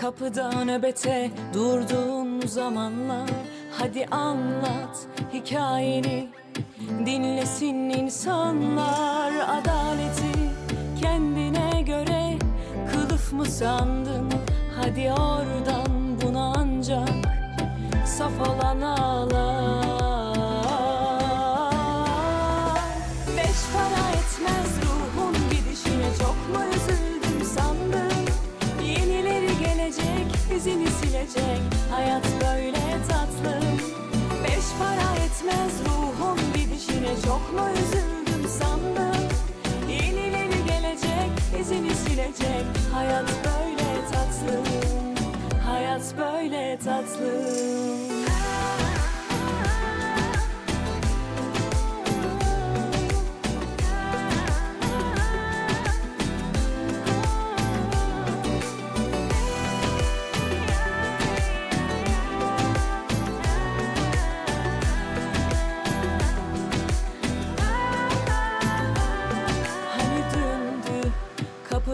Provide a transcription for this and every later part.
Kapıda nöbete durduğun zamanlar. Hadi anlat hikayeni Dinlesin insanlar. Adaleti Kendine göre kılıf mı sandın? Hadi oradan bunu ancak Saf olan ağlar. Beş para etmez silecek Hayat böyle tatlı. Beş para etmez ruhun gidişine Çok mu üzüldüm sandın Yenileri gelecek izini silecek Hayat böyle tatlı. Hayat böyle tatlı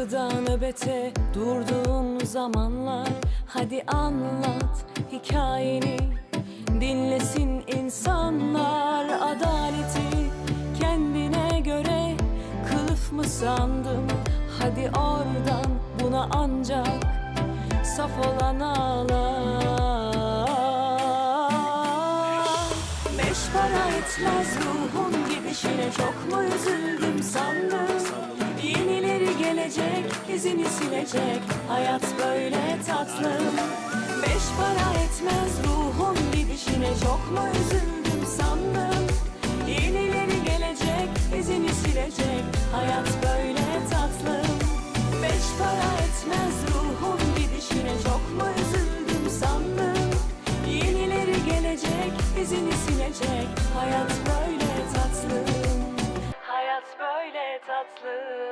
kapıda nöbete durduğun zamanlar. Hadi anlat hikayeni. Dinlesin insanlar Adaleti. Kendine göre kılıf mı sandın? Hadi oradan buna ancak saf olan ağlar. Beş para etmez ruhun gidişine çok mu üzüldüm sandın silecek, izini silecek. Hayat böyle tatlım Beş para etmez ruhum gidişine Çok mu üzüldüm sandın Yenileri gelecek, izini silecek. Hayat böyle tatlım Beş para etmez ruhum gidişine Çok mu üzüldüm sandın Yenileri gelecek, izini silecek. Hayat böyle tatlım Hayat böyle tatlım